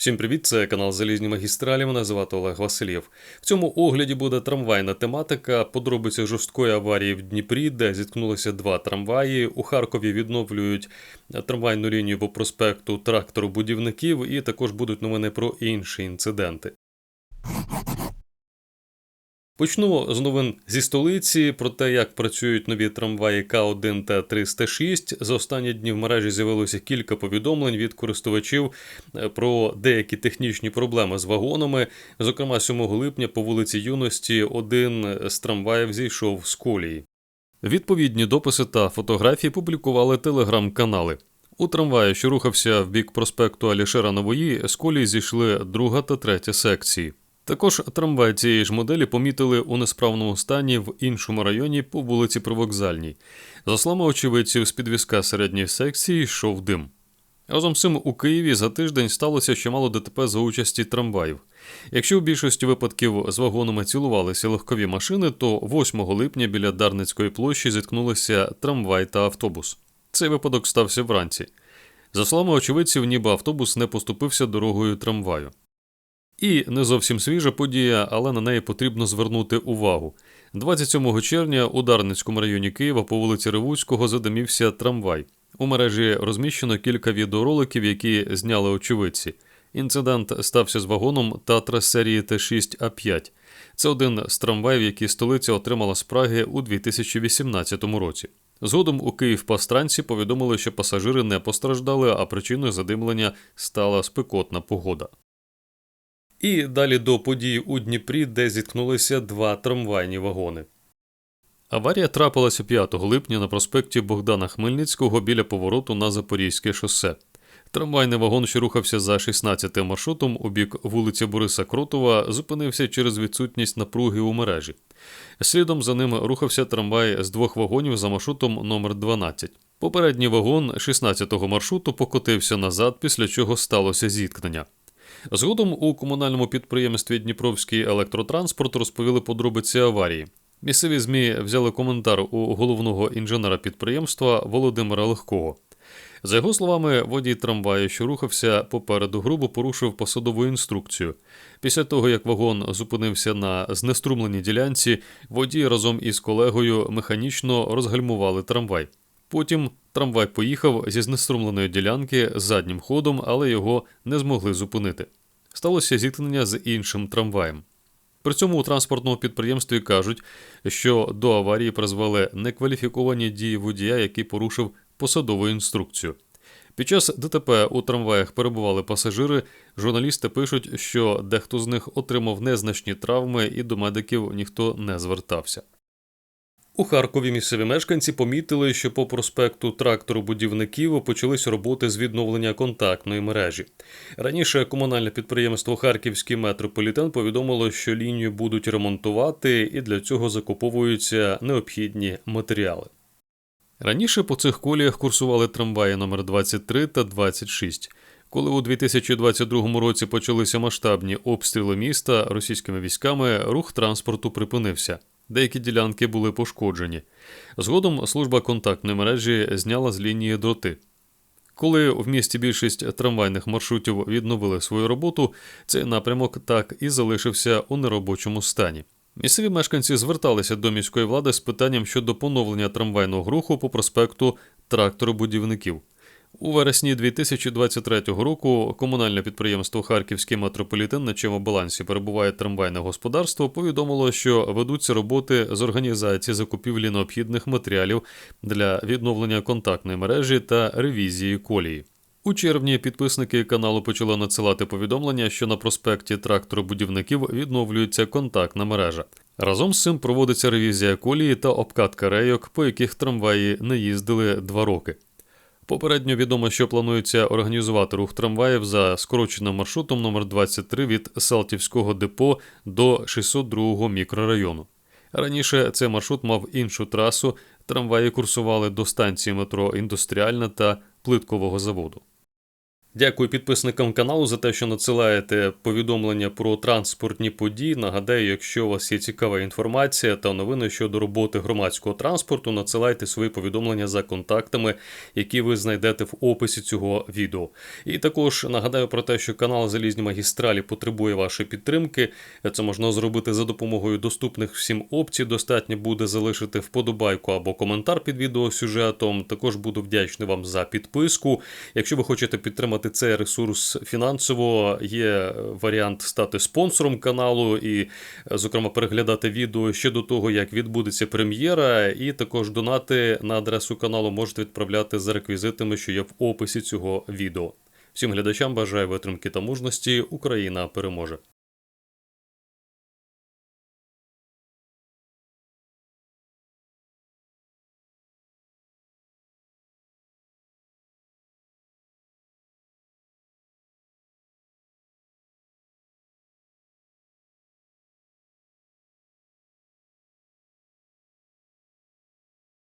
Всім привіт, це канал Залізні магістралі. Мене звати Олег Васильєв. В цьому огляді буде трамвайна тематика, подробиці жорсткої аварії в Дніпрі, де зіткнулися два трамваї. У Харкові відновлюють трамвайну лінію по проспекту трактору будівників, і також будуть новини про інші інциденти. Почну з новин зі столиці про те, як працюють нові трамваї К1 та 306. За останні дні в мережі з'явилося кілька повідомлень від користувачів е, про деякі технічні проблеми з вагонами. Зокрема, 7 липня по вулиці Юності один з трамваїв зійшов з колії. Відповідні дописи та фотографії публікували телеграм-канали. У трамваї, що рухався в бік проспекту Алішера Нової, з колії зійшли друга та третя секції. Також трамвай цієї ж моделі помітили у несправному стані в іншому районі по вулиці Привокзальній. За словами очевидців, з підвізка середньої секції йшов дим. Разом з цим у Києві за тиждень сталося чимало ДТП за участі трамваїв. Якщо у більшості випадків з вагонами цілувалися легкові машини, то 8 липня біля Дарницької площі зіткнулися трамвай та автобус. Цей випадок стався вранці. За словами очевидців, ніби автобус не поступився дорогою трамваю. І не зовсім свіжа подія, але на неї потрібно звернути увагу. 27 червня у Дарницькому районі Києва по вулиці Ревуцького задимівся трамвай. У мережі розміщено кілька відеороликів, які зняли очевидці. Інцидент стався з вагоном Татра серії Т6А5. Це один з трамваїв, які столиця отримала з Праги у 2018 році. Згодом у Київ-Пастранці повідомили, що пасажири не постраждали, а причиною задимлення стала спекотна погода. І далі до подій у Дніпрі, де зіткнулися два трамвайні вагони. Аварія трапилася 5 липня на проспекті Богдана Хмельницького біля повороту на Запорізьке шосе. Трамвайний вагон, що рухався за 16 маршрутом у бік вулиці Бориса Кротова, зупинився через відсутність напруги у мережі. Слідом за ним рухався трамвай з двох вагонів за маршрутом номер 12 Попередній вагон 16-го маршруту покотився назад, після чого сталося зіткнення. Згодом у комунальному підприємстві Дніпровський електротранспорт розповіли подробиці аварії. Місцеві ЗМІ взяли коментар у головного інженера підприємства Володимира Легкого. За його словами, водій трамваю, що рухався попереду, грубо порушив посадову інструкцію. Після того, як вагон зупинився на знеструмленій ділянці, водій разом із колегою механічно розгальмували трамвай. Потім трамвай поїхав зі знеструмленої ділянки заднім ходом, але його не змогли зупинити. Сталося зіткнення з іншим трамваєм. При цьому у транспортному підприємстві кажуть, що до аварії призвели некваліфіковані дії водія, який порушив посадову інструкцію. Під час ДТП у трамваях перебували пасажири. Журналісти пишуть, що дехто з них отримав незначні травми, і до медиків ніхто не звертався. У Харкові місцеві мешканці помітили, що по проспекту трактору будівників почались роботи з відновлення контактної мережі. Раніше комунальне підприємство Харківський метрополітен повідомило, що лінію будуть ремонтувати, і для цього закуповуються необхідні матеріали. Раніше по цих коліях курсували трамваї номер 23 та 26. Коли у 2022 році почалися масштабні обстріли міста російськими військами, рух транспорту припинився. Деякі ділянки були пошкоджені. Згодом служба контактної мережі зняла з лінії дроти. Коли в місті більшість трамвайних маршрутів відновили свою роботу, цей напрямок так і залишився у неробочому стані. Місцеві мешканці зверталися до міської влади з питанням щодо поновлення трамвайного руху по проспекту тракторобудівників. У вересні 2023 року комунальне підприємство Харківський метрополітен, на чому балансі перебуває трамвайне господарство, повідомило, що ведуться роботи з організації закупівлі необхідних матеріалів для відновлення контактної мережі та ревізії колії. У червні підписники каналу почали надсилати повідомлення, що на проспекті тракторобудівників відновлюється контактна мережа. Разом з цим проводиться ревізія колії та обкатка рейок, по яких трамваї не їздили два роки. Попередньо відомо, що планується організувати рух трамваїв за скороченим маршрутом номер 23 від Салтівського депо до 602 мікрорайону. Раніше цей маршрут мав іншу трасу, трамваї курсували до станції метро Індустріальна та плиткового заводу. Дякую підписникам каналу за те, що надсилаєте повідомлення про транспортні події. Нагадаю, якщо у вас є цікава інформація та новини щодо роботи громадського транспорту, надсилайте свої повідомлення за контактами, які ви знайдете в описі цього відео. І також нагадаю про те, що канал Залізні магістралі потребує вашої підтримки. Це можна зробити за допомогою доступних всім опцій. Достатньо буде залишити вподобайку або коментар під відеосюжетом. Також буду вдячний вам за підписку. Якщо ви хочете підтримати цей ресурс фінансово, є варіант стати спонсором каналу і, зокрема, переглядати відео ще до того, як відбудеться прем'єра. І також донати на адресу каналу можете відправляти за реквізитами, що є в описі цього відео. Всім глядачам бажаю витримки та мужності. Україна переможе.